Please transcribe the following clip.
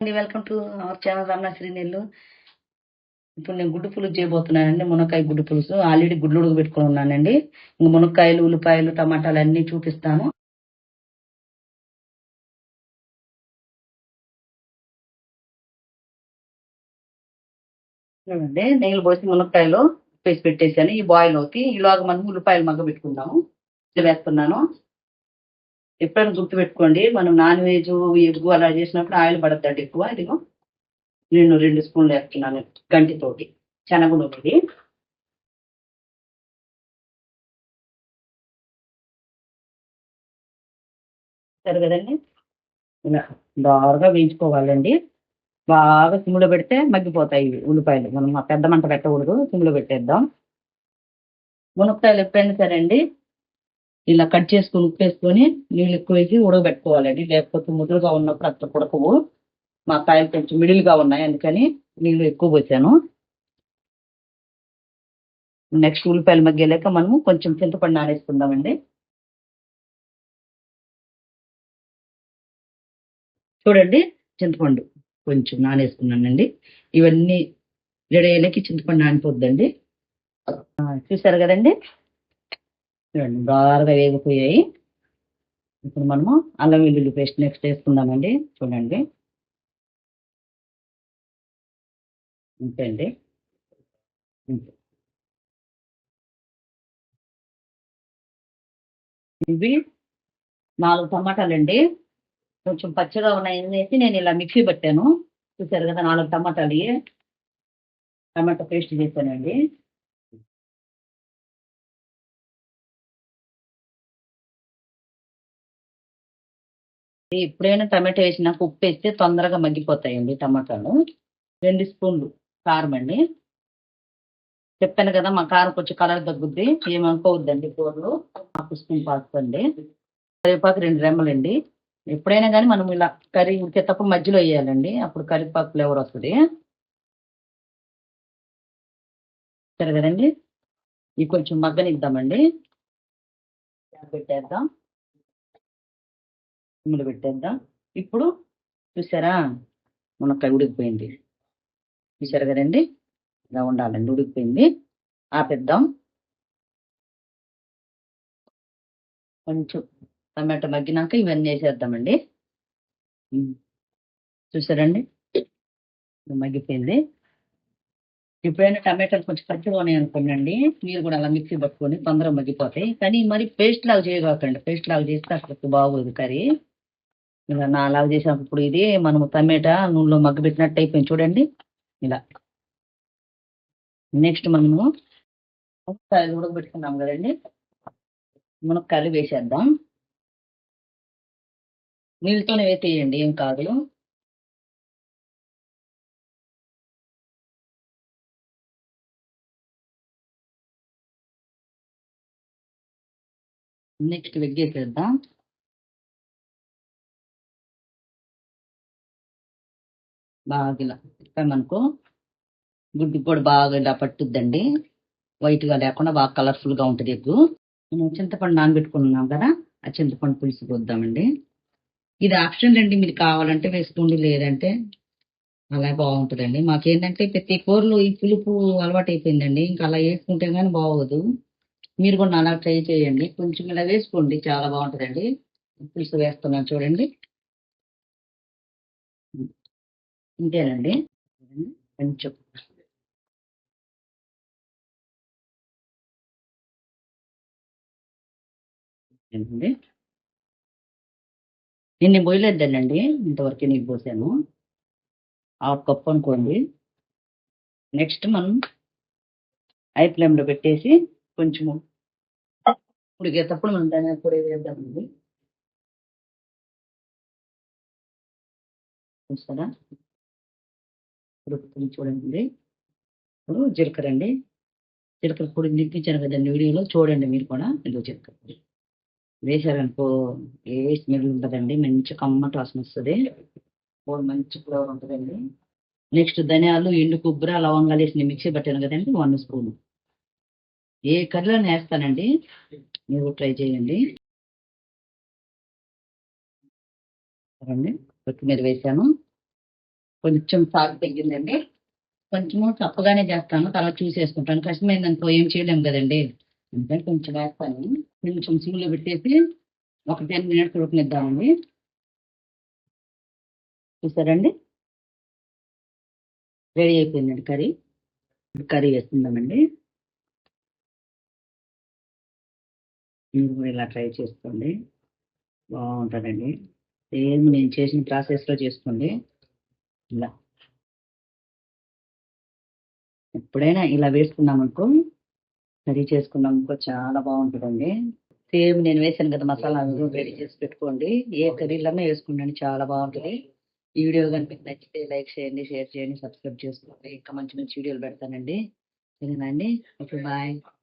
అండి welcome to our channel Ramana శ్రీనీళ్ళు ఇప్పుడు నేను గుడ్డు పులుసు చేయబోతున్నానండి మునక్కాయ గుడ్డు పులుసు. ఆల్రెడీ గుడ్లు ఉడకబెట్టుకుని ఉన్నానండి. ఇంకా మునక్కాయలు ఉల్లిపాయలు టమాటాలు అన్ని చూపిస్తాను. చూడండి నీళ్ళు పోసి మునక్కాయలు పేసి పెట్టేసాను ఈ బాయిల్ అవుతాయి ఈలోగా మనం ఉల్లిపాయలు మగ్గ పెట్టుకుందాము వేస్తున్నాను. ఎప్పుడైనా గుర్తు పెట్టుకోండి మనం నాన్ వెజ్ ఎగ్గు అలా చేసినప్పుడు ఆయిల్ పడద్దండి ఎక్కువ. ఇదిగో నేను రెండు స్పూన్లు వేస్తున్నాను గంటితోటి శనగ నూనెది సరే కదండి. ఇలా బాగా వేయించుకోవాలండి. బాగా సిమ్లో పెడితే మగ్గిపోతాయి ఉల్లిపాయలు. మనం పెద్ద మంట పెట్టకూడదు సిమ్లో పెట్టేద్దాం. మునక్కాయలు ఎప్పుడైనా సరే అండి ఇలా కట్ చేసుకుని ఉప్పు వేసుకొని నీళ్ళు ఎక్కువ వేసి ఉడకబెట్టుకోవాలండి. లేకపోతే ముదురుగా ఉన్నప్పుడు అట్లా ఉడకవు మా కాయలు కొంచెం మిడిల్గా ఉన్నాయి అందుకని నీళ్ళు ఎక్కువ పోసాను. నెక్స్ట్ ఉల్లిపాయలు మగ్గేలాక మనము కొంచెం చింతపండు నానేసుకుందామండి. చూడండి చింతపండు కొంచెం నానేసుకున్నానండి. ఇవన్నీ రెడీ అయ్యేకి చింతపండు నానిపోద్దండి. చూసారు కదండి? చూడండి బాగా వేగిపోయాయి. ఇప్పుడు మనము అల్లం వెల్లుల్లి పేస్ట్ నెక్స్ట్ వేసుకుందామండి. చూడండి. అంతే అండి. ఇవి నాలుగు టమాటాలండి. కొంచెం పచ్చగా ఉన్నాయనేసి నేను ఇలా మిక్సీ పెట్టాను. చూసారు కదా నాలుగు టమాటాలు. టమాటా పేస్ట్ చేశానండి. ఎప్పుడైనా టమాటా వేసినాక ఉప్పు వేస్తే తొందరగా మగ్గిపోతాయండి టమాటాలు. రెండు స్పూన్లు కారం అండి. చెప్పాను కదా మా కారం కొంచెం కలర్ తగ్గుద్ది. ఏమనుకోవద్దండి కూరలు. హాఫ్ స్పూన్ పాస్తండి కరివేపాకు రెండు రెమ్మలండి. ఎప్పుడైనా కానీ మనం ఇలా కర్రీ ఉడికేటప్పుడు మధ్యలో వేయాలండి. అప్పుడు కరివేపాకు ఫ్లేవర్ వస్తుంది. సరే కదండి. ఇవి కొంచెం మగ్గనిద్దామండి. పెట్టేద్దాం. సిమ్లో పెట్టేద్దాం. ఇప్పుడు చూసారా? మునక్కాయ ఉడికిపోయింది. చూసారు కదండి? ఇలా ఉండాలండి ఉడికిపోయింది. ఆపేద్దాం. కొంచెం టమాటా మగ్గినాక ఇవన్నీ వేసేద్దామండి. చూసారండి? మగ్గిపోయింది. ఎప్పుడైనా టమాటాలు కొంచెం పచ్చిగా ఉన్నాయి అనుకోండి మీరు కూడా అలా మిక్సీ పట్టుకొని తొందరగా మగ్గిపోతాయి. కానీ మరి పేస్ట్ లాగా చేయగలకండి పేస్ట్ లాగా చేస్తే అసలు బాగోదు కర్రీ. ఇలా నా లాగా చేసినప్పుడు ఇది మనము టమాటా నూనెలో మగ్గబెట్టినట్టు అయిపోయింది. చూడండి. ఇలా. నెక్స్ట్ మనము మునక్కాయలు ఉడకబెట్టుకున్నాం కదండి. మునక్కాయలు వేసేద్దాం. నీళ్ళతోనే వేసేయండి ఏం కాదు. నెక్స్ట్ వెగ్గేసేద్దాం. బాగా ఇలా తిప్పామనుకో గుడ్డు కూడా బాగా ఇలా పట్టుద్దండి వైట్గా లేకుండా బాగా కలర్ఫుల్గా ఉంటుంది ఎగ్గు. మనం చింతపండు నానబెట్టుకున్నాం కదా ఆ చింతపండు పులుసు పోద్దామండి ఇది ఆప్షన్ అండి మీరు కావాలంటే వేసుకోండి లేదంటే అలా బాగుంటుందండి. మాకేంటంటే ప్రతి కూరలో ఈ పులుపు అలవాటు అయిపోయిందండి ఇంకా అలా వేసుకుంటే కానీ బాగోదు. మీరు కూడా అలా ట్రై చేయండి. కొంచెం ఇలా వేసుకోండి చాలా బాగుంటుందండి. పులుసు వేస్తున్నాను చూడండి. ఇంతేనండి. కొంచెం. అండి నిన్న పోయలేదండి ఇంతవరకు నీకు పోసాను. హాఫ్ కప్ అనుకోండి. నెక్స్ట్ మనం ఐ ఫ్లేమ్లో పెట్టేసి కొంచెము ఉడికేటప్పుడు మనం దాని పొడి వేద్దామండి. చూస్తారా? ఉడుకుతుంది చూడండి ఇప్పుడు జీలకర్ర అండి జీలకర్ర పొడి నింపించాను కదండి వీడియోలో. చూడండి మీరు కూడా. ఇదిగో జీలకర్ర పొడి. వేసారనుకో ఏ స్మెల్ ఉంటుందండి మంచి కమ్మట వాసన వస్తుంది. మంచి ఫ్లేవర్ ఉంటుందండి. నెక్స్ట్ ధనియాలు ఎండు కొబ్బరి లవంగాలు వేసి నేను మిక్సీ పట్టాను కదండి వన్ స్పూన్. ఏ కర్రీలో వేస్తానండి. మీరు ట్రై చేయండి. చూడండి కొత్తిమీర వేసాను. కొంచెం సాగు తగ్గిందండి. కొంచెము తప్పగానే చేస్తాను తర్వాత చూసేసుకుంటాను. కష్టమైందనుకో ఏం చేయలేము కదండి. అందుకని కొంచెం వేస్తాను. కొంచెం సిమ్లో పెట్టేసి ఒక టెన్ మినిట్స్ ఉడకనిద్దామండి. చూసారండి? రెడీ అయిపోయిందండి కర్రీ. కర్రీ వేస్తుందామండి మీరు కూడా ఇలా ట్రై చేసుకోండి. బాగుంటుందండి. సేమ్ నేను చేసిన ప్రాసెస్లో చేసుకోండి. ఇలా. ఎప్పుడైనా ఇలా వేసుకున్నాం అనుకో కర్రీ చేసుకున్నాం అనుకో చాలా బాగుంటుందండి. సేమ్ నేను వేసాను కదా మసాలా రెడీ చేసి పెట్టుకోండి. ఏ కర్రీలన్నా వేసుకున్నాను చాలా బాగుంటుంది. ఈ వీడియో కనుక నచ్చితే లైక్ చేయండి షేర్ చేయండి సబ్స్క్రైబ్ చేసుకోండి. ఇంకా మంచి మంచి వీడియోలు పెడతానండి. సరేనా అండి? Okay bye.